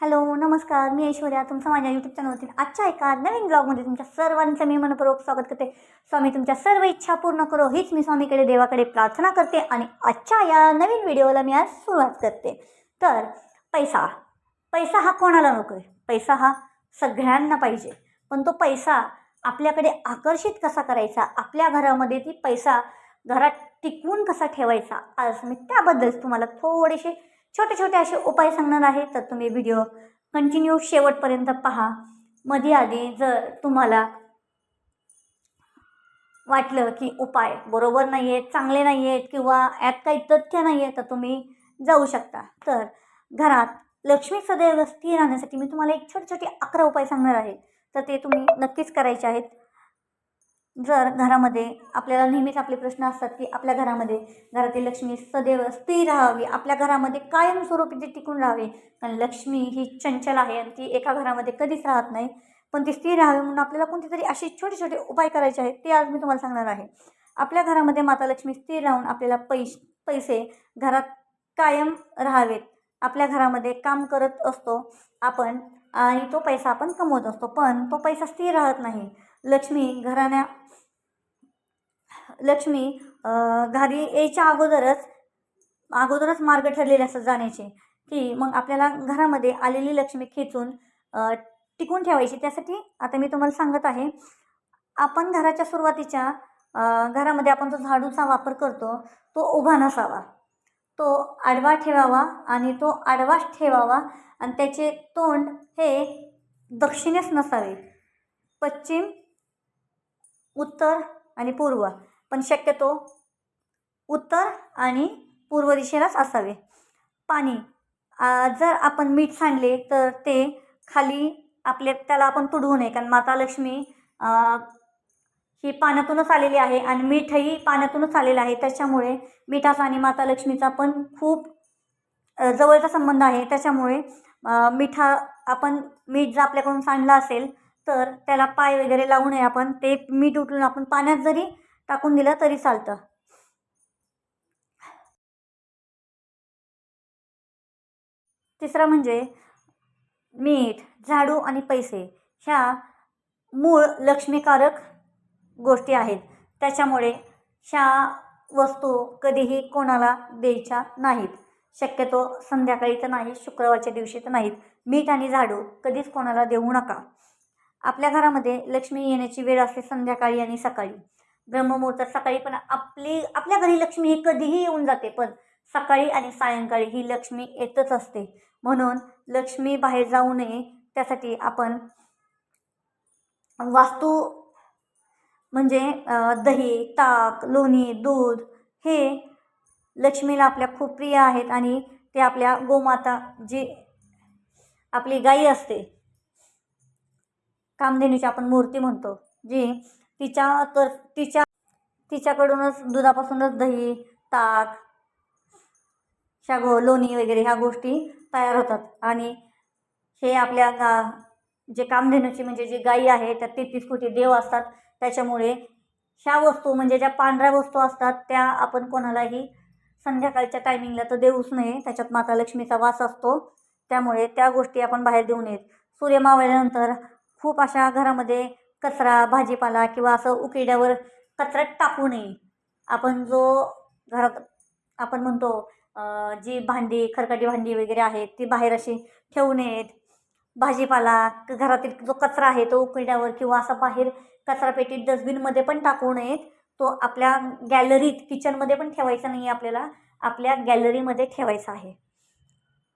Hello नमस्कार. मी ऐश्वर्या. तुमचं माझ्या यूट्यूब चॅनलवरती आजच्या एका नवीन ब्लॉगमध्ये तुमच्या सर्वांचं मी मनपूर्वक स्वागत करते. स्वामी तुमच्या सर्व इच्छा पूर्ण करो. हीच मी स्वामीकडे देवाकडे प्रार्थना करते आणि आजच्या या नवीन व्हिडिओला मी आज सुरुवात करते. तर पैसा. पैसा हा कोणाला नको आहे पैसा हा सगळ्यांना पाहिजे. पण तो पैसा आपल्याकडे आकर्षित कसा करायचा? आपल्या घरामध्ये ती पैसा घरात टिकवून कसा ठेवायचा? आज मी त्याबद्दल तुम्हाला थोडेसे छोटे छोटे असे उपाय सांगणार आहे तर तुम्ही व्हिडिओ कंटिन्यू शेवटपर्यंत पहा. मध्ये आधी जर तुम्हाला वाटलं की उपाय बरोबर नाही आहेत चांगले नाही आहेत किंवा यात काही तथ्य नाही आहे तर तुम्ही जाऊ शकता. तर घरात लक्ष्मी सदैव स्थिर राहण्यासाठी मी तुम्हाला एक छोटे छोटे अकरा उपाय सांगणार आहे. तर ते तुम्ही नक्कीच करायचे आहेत. जर घरामध्ये आपल्याला नेहमीच आपले प्रश्न असतात की आपल्या घरामध्ये घरातील लक्ष्मी सदैव स्थिर राहावी आपल्या घरामध्ये कायमस्वरूपी ती टिकून राहावी. कारण लक्ष्मी ही चंचल आहे आणि ती एका घरामध्ये कधीच राहत नाही. पण ती स्थिर राहावी म्हणून आपल्याला कोणते तरी असे छोटे छोटे उपाय करायचे आहेत ते आज मी तुम्हाला सांगणार आहे. आपल्या घरामध्ये माता लक्ष्मी स्थिर राहून आपल्याला पैश पैसे घरात कायम राहावेत. आपल्या घरामध्ये काम करत असतो आपण आणि तो पैसा आपण कमवत असतो. पण तो पैसा स्थिर राहत नाही. लक्ष्मी घराण्या लक्ष्मी घरी यायच्या अगोदरच अगोदरच मार्ग ठरलेले असतात जाण्याचे. की मग आपल्याला घरामध्ये आलेली लक्ष्मी खेचून टिकून ठेवायची. त्यासाठी आता मी तुम्हाला सांगत आहे आपण घराच्या सुरुवातीच्या घरामध्ये आपण जो झाडूचा वापर करतो तो उभा नसावा. तो आडवा ठेवावा आणि तो आडवाच ठेवावा आणि त्याचे तोंड हे दक्षिणेस नसावे. पश्चिम उत्तर आणि पूर्व. पण शक्यतो उत्तर आणि पूर्व दिशेलाच असावे. पाणी जर आपण मीठ सांडले तर ते खाली आपले त्याला आपण तुडवू नये. कारण माता लक्ष्मी ही पाण्यातूनच आलेली आहे आणि मीठही पाण्यातूनच आलेलं आहे. त्याच्यामुळे मिठाचा आणि माता लक्ष्मीचा पण खूप जवळचा संबंध आहे. त्याच्यामुळे मिठा आपण मीठ जर आपल्याकडून सांडला असेल तर त्याला पाय वगैरे लावू नये आपण. ते मीठ उठून आपण पाण्यात जरी टाकून दिलं तरी चालतं. तिसरं म्हणजे मीठ झाडू आणि पैसे ह्या मूळ लक्ष्मीकारक गोष्टी आहेत. त्याच्यामुळे ह्या वस्तू कधीही कोणाला द्यायच्या नाहीत. शक्यतो संध्याकाळी तर नाही शुक्रवारच्या दिवशी तर नाहीत. मीठ आणि झाडू कधीच कोणाला देऊ नका. आपल्या घरामध्ये लक्ष्मी येण्याची वेळ असते संध्याकाळी आणि सकाळी. ब्रह्ममुहूर्तात सकाळी पण आपली आपल्या घरी लक्ष्मी ही कधीही येऊन जाते पण सकाळी आणि सायंकाळी ही लक्ष्मी येतच असते. म्हणून लक्ष्मी बाहेर जाऊ नये त्यासाठी आपण वास्तू म्हणजे दही ताक लोणी दूध हे लक्ष्मीला आपल्या खूप प्रिय आहेत आणि ते आपल्या गोमाता जी आपली गाई असते कामधेनूची आपण मूर्ती म्हणतो जी तिच्या तर तिच्या तिच्याकडूनच दुधापासूनच दही ताक ह्या गो लोणी वगैरे ह्या गोष्टी तयार होतात. आणि हे आपल्या गा जे कामधेनूची म्हणजे जी गाई आहे त्या तेहतीस कोटी देव असतात. त्याच्यामुळे ह्या वस्तू म्हणजे ज्या पांढऱ्या वस्तू असतात त्या आपण कोणालाही संध्याकाळच्या टायमिंगला तर देऊच नये. त्याच्यात माता लक्ष्मीचा वास असतो. त्यामुळे त्या गोष्टी आपण बाहेर देऊ नयेत. सूर्य मावळल्यानंतर खूप अशा घरामध्ये कचरा भाजीपाला किंवा असं उकिड्यावर कचऱ्यात टाकू नये. आपण जो घरात आपण म्हणतो जी भांडी खरकटी भांडी वगैरे आहेत ती बाहेर अशी ठेवू नयेत. भाजीपाला घरातील जो कचरा आहे तो उकिड्यावर किंवा असा बाहेर कचरापेटीत डस्टबिनमध्ये पण टाकू नयेत. तो आपल्या गॅलरीत किचनमध्ये पण ठेवायचा नाही आपल्याला. आपल्या गॅलरीमध्ये ठेवायचा आहे.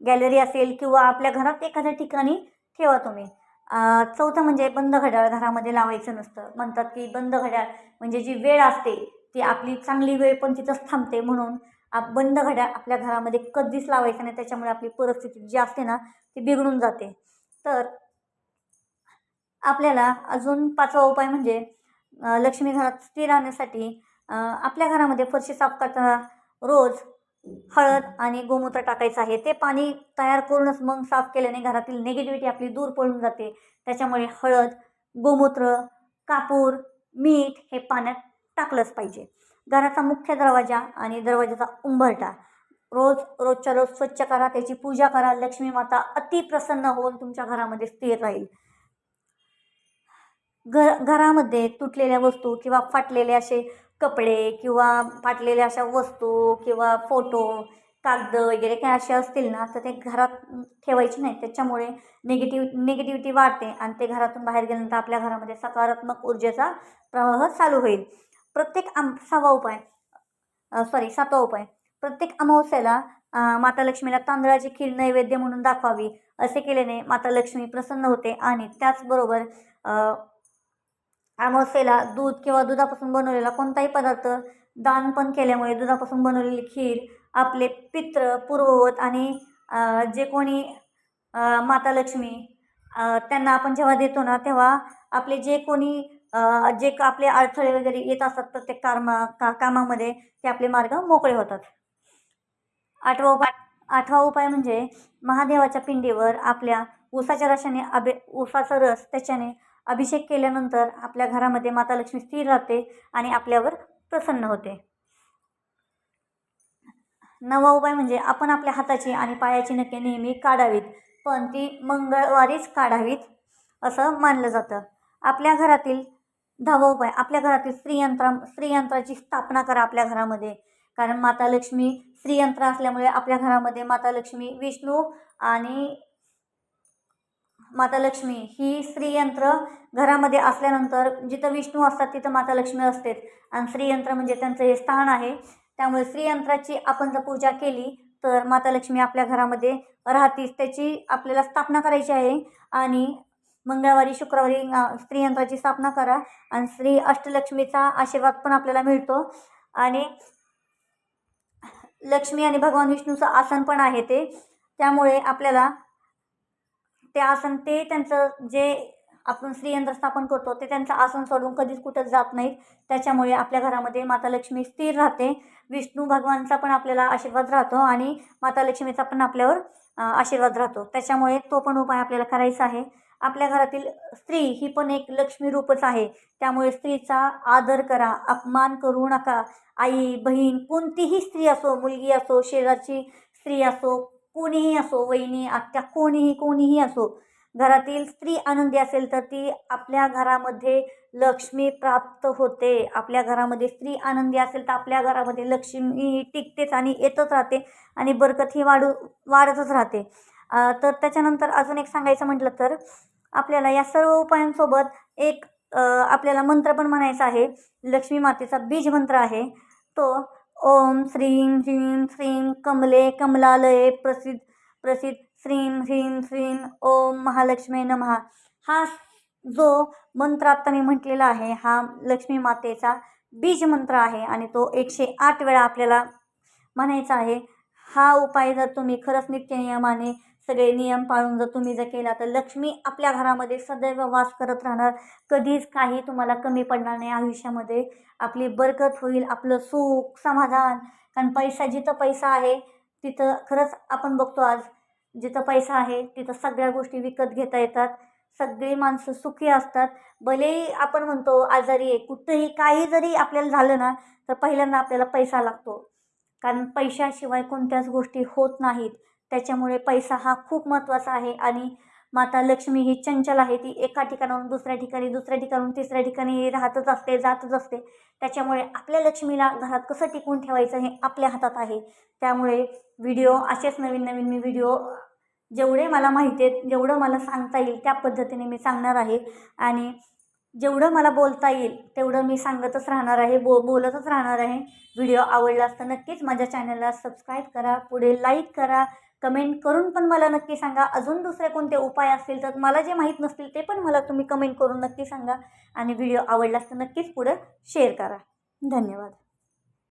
गॅलरी असेल किंवा आपल्या घरात एखाद्या ठिकाणी ठेवा तुम्ही. चौथं म्हणजे बंद घड्याळ घरामध्ये लावायचं नसतं. म्हणतात की बंद घड्याळ म्हणजे जी वेळ असते ती आपली चांगली वेळ पण तिथंच थांबते. म्हणून आप बंद घड्याळ आपल्या घरामध्ये कधीच लावायचं नाही. त्याच्यामुळे आपली परिस्थिती जी असते ना ती बिघडून जाते. तर आपल्याला अजून पाचवा उपाय म्हणजे लक्ष्मी घरात स्थिर राहण्यासाठी आपल्या घरामध्ये फरशी साफ करताना रोज हळद आणि गोमूत्र टाकायचं आहे. ते पाणी तयार करूनच मग साफ केल्याने घरातील निगेटिव्हिटी आपली दूर पळून जाते. त्याच्यामुळे हळद गोमूत्र कापूर मीठ हे पाण्यात टाकलंच पाहिजे. घराचा मुख्य दरवाजा आणि दरवाजाचा उंबरटा रोज रोजच्या रोज स्वच्छ करा त्याची पूजा करा. लक्ष्मी माता अतिप्रसन्न होऊन तुमच्या घरामध्ये स्थिर राहील. घ घरामध्ये तुटलेल्या वस्तू किंवा फाटलेले असे कपडे किंवा फाटलेल्या अशा वस्तू किंवा फोटो कागद वगैरे काय असे असतील ना तर ते घरात ठेवायचे नाही. त्याच्यामुळे निगेटिव्ह निगेटिव्हिटी वाढते आणि ते घरातून बाहेर गेल्यानंतर आपल्या घरामध्ये सकारात्मक ऊर्जेचा प्रवाह चालू होईल. प्रत्येक आम सहावा उपाय सॉरी सातवा उपाय. प्रत्येक अमावस्याला माता लक्ष्मीला तांदळाची खीर नैवेद्य म्हणून दाखवावी. असे केल्याने माता लक्ष्मी प्रसन्न होते आणि त्याचबरोबर अमावस्येला दूध किंवा दुधापासून बनवलेला कोणताही पदार्थ दान पण केल्यामुळे दुधापासून बनवलेली खीर आपले पित्र पूर्ववत आणि जे कोणी माता लक्ष्मी त्यांना आपण जेव्हा देतो ना तेव्हा आपले जे कोणी जे आपले अडथळे वगैरे येत असतात प्रत्येक कामा का कामामध्ये ते आपले मार्ग मोकळे होतात. आठवा उपाय आठवा उपाय म्हणजे महादेवाच्या पिंडीवर आपल्या उसाच्या रसाने अभि उसाचा रस त्याच्याने अभिषेक केल्यानंतर आपल्या घरामध्ये माता लक्ष्मी स्थिर राहते आणि आपल्यावर प्रसन्न होते. नवा उपाय म्हणजे आपण आपल्या हाताची आणि पायाची नखे नेहमी काढावीत पण ती मंगळवारीच काढावीत असं मानलं जातं. आपल्या घरातील दहावा उपाय आपल्या घरातील स्त्रीयंत्रा स्त्रीयंत्राची स्थापना करा आपल्या घरामध्ये. कारण माता लक्ष्मी स्त्रीयंत्र असल्यामुळे आपल्या घरामध्ये माता लक्ष्मी विष्णू आणि माता लक्ष्मी ही स्त्रीयंत्र घरामध्ये असल्यानंतर जिथं विष्णू असतात तिथं माता लक्ष्मी असते. आणि स्त्रीयंत्र म्हणजे त्यांचं हे स्थान आहे. त्यामुळे स्त्रीयंत्राची आपण जर पूजा केली तर माता लक्ष्मी आपल्या घरामध्ये राहतीच. त्याची आपल्याला स्थापना करायची आहे. आणि मंगळवारी शुक्रवारी स्त्रीयंत्राची स्थापना करा. आणि श्री अष्टलक्ष्मीचा आशीर्वाद पण आपल्याला मिळतो. आणि लक्ष्मी आणि भगवान विष्णूचं आसन पण आहे ते. त्यामुळे आपल्याला ते आसन ते त्यांचं जे आपण स्त्रीयंत्र स्थापन करतो ते त्यांचं आसन सोडून कधीच कुठंच जात नाहीत. त्याच्यामुळे आपल्या घरामध्ये माता लक्ष्मी स्थिर राहते. विष्णू भगवानचा पण आपल्याला आशीर्वाद राहतो आणि माता लक्ष्मीचा पण आपल्यावर आशीर्वाद राहतो. त्याच्यामुळे तो पण उपाय आपल्याला करायचा आहे. आपल्या घरातील स्त्री ही पण एक लक्ष्मी रूपच आहे. त्यामुळे स्त्रीचा आदर करा अपमान करू नका. आई बहीण कोणतीही स्त्री असो मुलगी असो शेजारची स्त्री असो कोणीही असो वहिनी आत्या कोणीही कोणीही असो घरातील स्त्री आनंदी असेल तर ती आपल्या घरामध्ये लक्ष्मी प्राप्त होते. आपल्या घरामध्ये स्त्री आनंदी असेल तर आपल्या घरामध्ये लक्ष्मी टिकतेच आणि येतच राहते आणि बरकत ही वाढू वाढतच राहते. तर त्याच्यानंतर अजून एक सांगायचं म्हटलं तर आपल्याला या सर्व उपायांसोबत एक आपल्याला मंत्र पण म्हणायचा आहे. लक्ष्मी मातेचा बीज मंत्र आहे. तो ओम श्रीं ह्रीं श्रीं कमले कमलालये प्रसिद्ध प्रसिद्ध. श्रीं ह्रीं श्रीं ओम महालक्ष्मी नमः. हा जो मंत्र आत्ता मी म्हटलेला आहे हा लक्ष्मी मातेचा बीज मंत्र आहे आणि तो एकशे आठ वेळा आपल्याला म्हणायचा आहे. हा उपाय जर तुम्ही खरंच नित्यनियमाने सगळे नियम पाळून जर तुम्ही जर केला तर लक्ष्मी आपल्या घरामध्ये सदैव वास करत राहणार. कधीच काही तुम्हाला कमी पडणार नाही. आयुष्यामध्ये आपली बरकत होईल आपलं सुख समाधान. कारण पैसा जिथं पैसा आहे तिथं खरंच आपण बघतो आज जिथं पैसा आहे तिथं सगळ्या गोष्टी विकत घेता येतात. सगळी माणसं सुखी असतात. भलेही आपण म्हणतो आजारी आहे कुठंही काही जरी आपल्याला झालं ना तर पहिल्यांदा आपल्याला पैसा लागतो. कारण पैशाशिवाय कोणत्याच गोष्टी होत नाहीत. त्याच्यामुळे पैसा हा खूप महत्त्वाचा आहे. आणि माता लक्ष्मी ही चंचल आहे. ती एका ठिकाणाहून दुसऱ्या ठिकाणी दुसऱ्या ठिकाणून तिसऱ्या ठिकाणी राहतच असते जातच असते. त्याच्यामुळे आपल्या लक्ष्मीला घरात कसं टिकून ठेवायचं हे आपल्या हातात आहे. त्यामुळे व्हिडिओ असेच नवीन नवीन मी व्हिडिओ जेवढे मला माहिती आहेत जेवढं मला सांगता येईल त्या पद्धतीने मी सांगणार आहे. आणि जेवढं मला बोलता येईल तेवढं मी सांगतच राहणार आहे बो बोलतच राहणार आहे. व्हिडिओ आवडला असता नक्कीच माझ्या चॅनलला सबस्क्राईब करा पुढे लाईक करा कमेंट करून पण मला नक्की सांगा. अजून दुसरे कोणते उपाय असतील तर मला जे माहीत नसतील ते पण मला तुम्ही कमेंट करून नक्की सांगा. आणि व्हिडिओ आवडला असता नक्कीच पुढं शेअर करा. धन्यवाद.